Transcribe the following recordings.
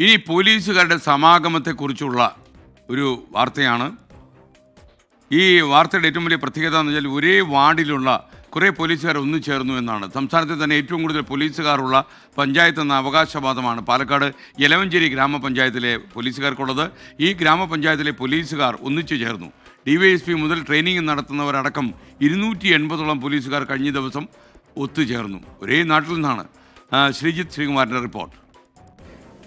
ഇനി പോലീസുകാരുടെ സമാഗമത്തെക്കുറിച്ചുള്ള ഒരു വാർത്തയാണ്. ഈ വാർത്തയുടെ ഏറ്റവും വലിയ പ്രത്യേകത എന്ന് വെച്ചാൽ ഒരേ വാർഡിലുള്ള കുറേ പോലീസുകാർ ഒന്നു ചേർന്നു എന്നാണ്. സംസ്ഥാനത്തെ തന്നെ ഏറ്റവും കൂടുതൽ പോലീസുകാരുള്ള പഞ്ചായത്ത് എന്ന അവകാശവാദമാണ് പാലക്കാട് എലവഞ്ചേരി ഗ്രാമപഞ്ചായത്തിലെ പോലീസുകാർക്കുള്ളത്. ഈ ഗ്രാമപഞ്ചായത്തിലെ പോലീസുകാർ ഒന്നിച്ചു ചേർന്നു. ഡിവൈഎസ്പി മുതൽ ട്രെയിനിങ് നടത്തുന്നവരടക്കം ഇരുന്നൂറ്റി എൺപതോളം പോലീസുകാർ കഴിഞ്ഞ ദിവസം ഒത്തുചേർന്നു. ഒരേ നാട്ടിൽ നിന്നാണ്. ശ്രീജിത്ത് ശ്രീകുമാറിന്റെ റിപ്പോർട്ട്.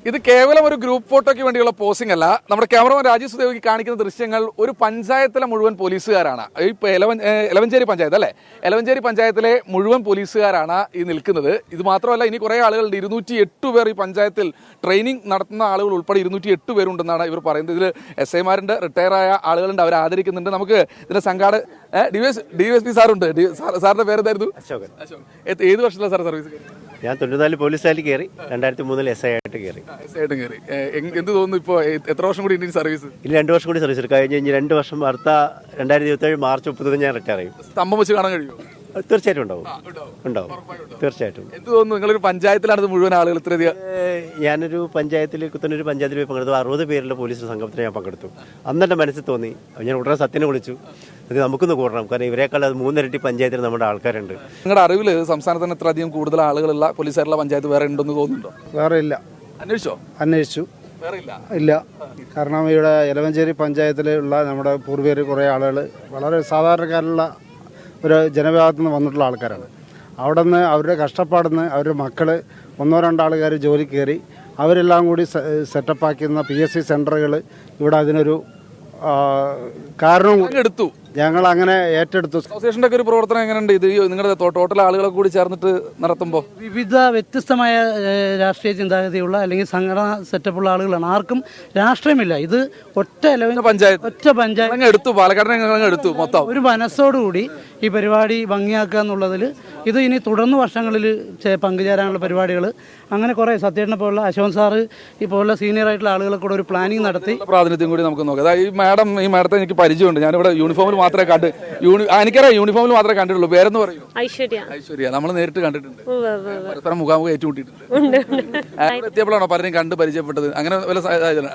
ഇത് കേവലം ഒരു ഗ്രൂപ്പ് ഫോട്ടോയ്ക്ക് വേണ്ടിയുള്ള പോസിംഗ് അല്ല. നമ്മുടെ ക്യാമറമാൻ രാജീവ് സുദേവിക്ക് കാണിക്കുന്ന ദൃശ്യങ്ങൾ ഒരു പഞ്ചായത്തിലെ മുഴുവൻ പോലീസുകാരാണ്. ഇപ്പൊ എലവൻ എലവഞ്ചേരി പഞ്ചായത്ത് അല്ലേ? എലവഞ്ചേരി പഞ്ചായത്തിലെ മുഴുവൻ പോലീസുകാരാണ് ഈ നിൽക്കുന്നത്. ഇത് മാത്രമല്ല ഇനി കുറേ ആളുകളുണ്ട്. ഇരുന്നൂറ്റി എട്ട് പേർ ഈ പഞ്ചായത്തിൽ ട്രെയിനിങ് നടത്തുന്ന ആളുകൾ ഉൾപ്പെടെ ഇരുന്നൂറ്റി എട്ട് പേരുണ്ടെന്നാണ് ഇവർ പറയുന്നത്. ഇതിൽ എസ് ഐമാരുണ്ട് റിട്ടയർ ആയ ആളുകളുണ്ട്. അവർ ആദരിക്കുന്നുണ്ട്. നമുക്ക് ഇതിന്റെ സംഘാട D S D S P സാറുണ്ട്. സാറിന്റെ സാറിന്റെ പേരെന്തായിരുന്നു. ഏത് ഏത് വർഷത്തിലാണ് സാർ സർവീസ് ഞാൻ തൊണ്ണൂറ്റിനാല് പോലീസുകാരിൽ കയറി രണ്ടായിരത്തി മൂന്നിൽ എസ് ഐ ആയിട്ട് കയറി. ആയിട്ടും കയറി. എന്ത് തോന്നുന്നു ഇപ്പോൾ എത്ര വർഷം കൂടി ഇന്ത്യൻ സർവീസ് ഇനി രണ്ട് വർഷം കൂടി സർവീസ് എടുക്കാം. കഴിഞ്ഞ് കഴിഞ്ഞ് രണ്ട് വർഷം അടുത്ത രണ്ടായിരത്തി ഇരുപത്തേഴ് മാർച്ച് മുപ്പതിന് ഞാൻ റിട്ടയർ ചെയ്യും. സ്തംഭം വെച്ച് കാണാൻ കഴിയുമോ? തീർച്ചയായിട്ടും ഉണ്ടാവും. ഉണ്ടാവും. തീർച്ചയായിട്ടും. എന്ത് തോന്നുന്നു? നിങ്ങളൊരു പഞ്ചായത്തിലാണ് മുഴുവൻ ആളുകൾ ഇത്രയധികം ഞാനൊരു പഞ്ചായത്തിൽ കുത്തനൊരു പഞ്ചായത്തിൽ പോയി പങ്കെടുത്തു. അറുപത് പേരുടെ പോലീസ് സംഘത്തിന് ഞാൻ പങ്കെടുത്തു. അന്ന് എന്റെ മനസ്സിൽ തോന്നി ഞാൻ ഉടനെ സത്യനെ വിളിച്ചു. അത് നമുക്കൊന്ന് കൂടണം. കാരണം ഇവരെക്കാൾ അത് മൂന്നിരട്ടി പഞ്ചായത്തിൽ നമ്മുടെ ആൾക്കാരുണ്ട്. നിങ്ങളുടെ അറിവിൽ സംസ്ഥാനത്തിന് ഇത്ര ഇത്രയധികം കൂടുതൽ ആളുകളുള്ള പോലീസുകാരുള്ള പഞ്ചായത്ത് വേറെ ഉണ്ടെന്ന് തോന്നുന്നുണ്ടോ? വേറെ ഇല്ല. അന്വേഷിച്ചോ? അന്വേഷിച്ചു. വേറെ ഇല്ല. ഇല്ല. കാരണം ഇവിടെ എലവഞ്ചേരി പഞ്ചായത്തിലുള്ള നമ്മുടെ പൂർവികർ കുറേ ആളുകൾ വളരെ സാധാരണക്കാരുള്ള ഒരു ജനവിഭാഗത്തു നിന്ന് വന്നിട്ടുള്ള ആൾക്കാരാണ്. അവിടെ നിന്ന് അവരുടെ കഷ്ടപ്പാടിൽ നിന്ന് അവരുടെ മക്കൾ ഒന്നോ രണ്ടോ ആൾക്കാർ ജോലി കയറി അവരെല്ലാം കൂടി സെറ്റപ്പാക്കുന്ന പി എസ് സി സെന്ററുകൾ ഇവിടെ അതിനൊരു കാരണവും എടുത്തു ഞങ്ങൾ അങ്ങനെ ഏറ്റെടുത്തു. അസോസിയേഷന്റെ ഒക്കെ ഒരു പ്രവർത്തനം എങ്ങനെയുണ്ട്? ഇത് നിങ്ങളുടെ ടോട്ടൽ ആളുകളെ കൂടി ചേർന്നിട്ട് നടത്തുമ്പോൾ വിവിധ വ്യത്യസ്തമായ രാഷ്ട്രീയ ചിന്താഗതിയുള്ള അല്ലെങ്കിൽ സംഘടനാ സെറ്റപ്പുള്ള ആളുകളാണ്. ആർക്കും രാഷ്ട്രീയമില്ല. ഇത് ഒറ്റ ലെവൽ പഞ്ചായത്ത്. ഒറ്റ പഞ്ചായത്ത്. എടുത്തു പാലക്കാടിനെ എടുത്തു മൊത്തം. ഒരു മനസ്സോടുകൂടി ഈ പരിപാടി ഭംഗിയാക്കുക എന്നുള്ളതിൽ ഇത് ഇനി തുടർന്ന് വർഷങ്ങളിൽ പങ്കുചേരാനുള്ള പരിപാടികൾ അങ്ങനെ കുറേ സത്യേട്ടനെ പോലുള്ള അശോൻ സാറ് ഇപ്പോഴുള്ള സീനിയർ ആയിട്ടുള്ള ആളുകളെ കൂടെ ഒരു പ്ലാനിങ് നടത്തി. പ്രാതിനിധ്യം കൂടി നമുക്ക് നോക്കാം. അതായത് ഈ മാഡം ഈ മാഡത്തെ എനിക്ക് പരിചയമുണ്ട്. ഞാനിവിടെ യൂണിഫോമിൽ മാത്രമേ കണ്ട് യൂണി എനിക്കറിയാം യൂണിഫോമിൽ മാത്രമേ കണ്ടിട്ടുള്ളൂ. പേരെന്ന് പറയും? ഐശ്വര്യ. ഐശ്വര്യ. നമ്മൾ നേരിട്ട് കണ്ടിട്ടുണ്ട്. പരസ്പരം മുഖാമുഖം ഏറ്റുമുട്ടിയിട്ടുണ്ട്. എത്തിയപ്പോഴാണോ പലരും കണ്ട് പരിചയപ്പെട്ടത്? അങ്ങനെ വല്ല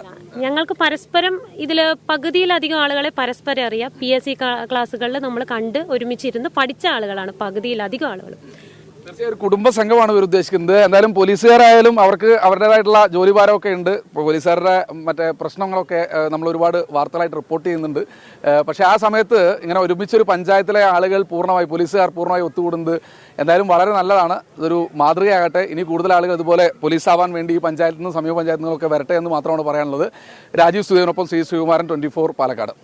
ഞങ്ങൾക്ക് പരസ്പരം ഇതിൽ പകുതിയിലധികം ആളുകളെ പരസ്പരം അറിയാം. പി എസ് സി ക്ലാസ്സുകളിൽ നമ്മൾ കണ്ട് ഒരുമിച്ചിരുന്ന് പഠിച്ച ആളുകളാണ് പകുതിയിലധികം ആളുകളും. തീർച്ചയായും കുടുംബ സംഘമാണ് ഇവർ ഉദ്ദേശിക്കുന്നത്. എന്തായാലും പോലീസുകാരായാലും അവർക്ക് അവരുടേതായിട്ടുള്ള ജോലിഭാരമൊക്കെ ഉണ്ട്. പോലീസുകാരുടെ മറ്റേ പ്രശ്നങ്ങളൊക്കെ നമ്മൾ ഒരുപാട് വാർത്തകളായിട്ട് റിപ്പോർട്ട് ചെയ്യുന്നുണ്ട്. പക്ഷേ ആ സമയത്ത് ഇങ്ങനെ ഒരുമിച്ചൊരു പഞ്ചായത്തിലെ ആളുകൾ പൂർണമായി പോലീസുകാർ പൂർണമായി ഒത്തുകൂടുന്നത് എന്തായാലും വളരെ നല്ലതാണ്. ഇതൊരു മാതൃകയാകട്ടെ. ഇനി കൂടുതൽ ആളുകൾ ഇതുപോലെ പോലീസ് ആവാൻ വേണ്ടി ഈ പഞ്ചായത്തിൽ നിന്നും സമീപ പഞ്ചായത്തിൽ നിന്നൊക്കെ വരട്ടെ എന്ന് മാത്രമാണ് പറയാനുള്ളത്. രാജീവ് സുധീനൊപ്പം ശ്രീ ശ്രീകുമാരൻ ട്വന്റി ഫോർ പാലക്കാട്.